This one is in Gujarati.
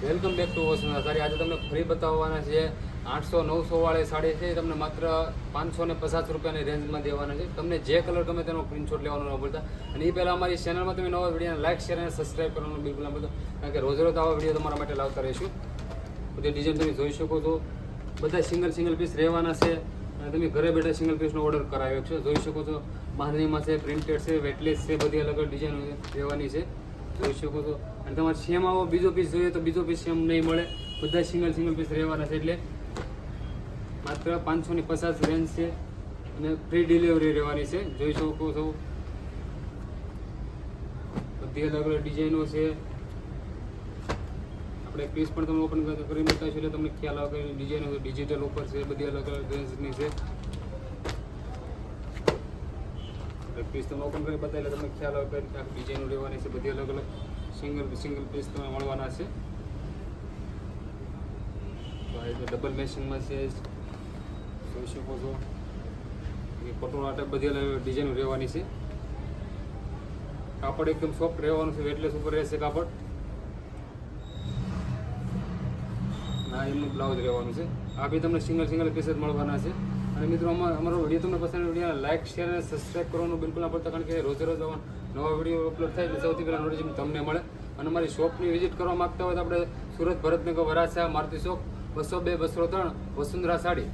વેલકમ બેક ટુ વસુંધરા સારી આજે તમને ફરી બતાવવાના છે આઠસો, નવસો વાળી સાડી છે. તમને માત્ર પાંચસો ને પચાસ રૂપિયાની રેન્જમાં દેવાના છે. તમને જે કલર ગમે તેનો સ્ક્રીનશોટ લેવાનો ન ભૂલતા. અને એ પહેલાં અમારી ચેનલમાં તમે નવા વિડીયોને લાઇક શેર અને સબસ્ક્રાઈબ કરવાનું બિલકુલ ના ભૂલતા. કારણ કે રોજ રોજ આવા વીડિયો તમારા માટે લાવતા રહીશું. બધી ડિઝાઇન તમે જોઈ શકો છો. બધા સિંગલ સિંગલ પીસ રહેવાના છે. અને તમે ઘરે બેઠા સિંગલ પીસનો ઓર્ડર કરાવ્યો છે. જોઈ શકો છો. બાંધણીમાં છે પ્રિન્ટેડ છે વેટલેસ છે, બધી અલગ અલગ ડિઝાઇન રહેવાની છે. જોઈ શકો છો. અને તમારે સેમ આવો બીજો પીસ જોઈએ તો બીજો પીસ સેમ નહીં મળે. બધા સિંગલ સિંગલ પીસ રહેવાના છે એટલે માત્ર પાંચસો ની પચાસ રેન્જ છે અને ફ્રી ડિલિવરી રહેવાની છે. જોઈ શકો છો. બધી અલગ અલગ ડિઝાઇનો છે. આપણે પીસ પણ તમે ઓપન કરી બતાવીશું એટલે તમને ખ્યાલ આવે કે ડિઝાઇનો ડિજિટલ ઉપર છે, બધી અલગ અલગ રેન્જની છે. પીસ તમે ઓપન કરી બતાવી એટલે તમને ખ્યાલ આવે કે આ ડિઝાઇનો રહેવાની છે, બધી અલગ અલગ સિંગલ સિંગલ પીસ તમે મળવાના છે. ડબલ મેશિંગમાં છે. જોઈ શકો છો. પટોળા ટાઈપ બધી અલગ ડિઝાઇન રહેવાની છે. કાપડ એકદમ સોફ્ટ રહેવાનું છે વેટલેસ ઉપર રહેશે કાપડ. ના, એમનું બ્લાઉઝ રહેવાનું છે. આ બી તમને સિંગલ સિંગલ પીસ જ મળવાના છે. અને મિત્રો, અમારો વીડિયો તમને પસંદ વીડિયો લાઇક શેર અને સબસ્ક્રાઈબ કરવાનું બિલકુલ ના પડતા કારણ કે રોજે રોજ નવા વીડિયો અપલોડ થાય એટલે સૌથી પહેલાં નોટિફિકેશન તમને મળે. અને અમારી શોપની વિઝિટ કરવા માગતા હોય તો આપણે સુરત ભરતનગર વરાછા, મારુતિ શોપ બસો બે, બસો ત્રણ, વસુંધરા સાડી.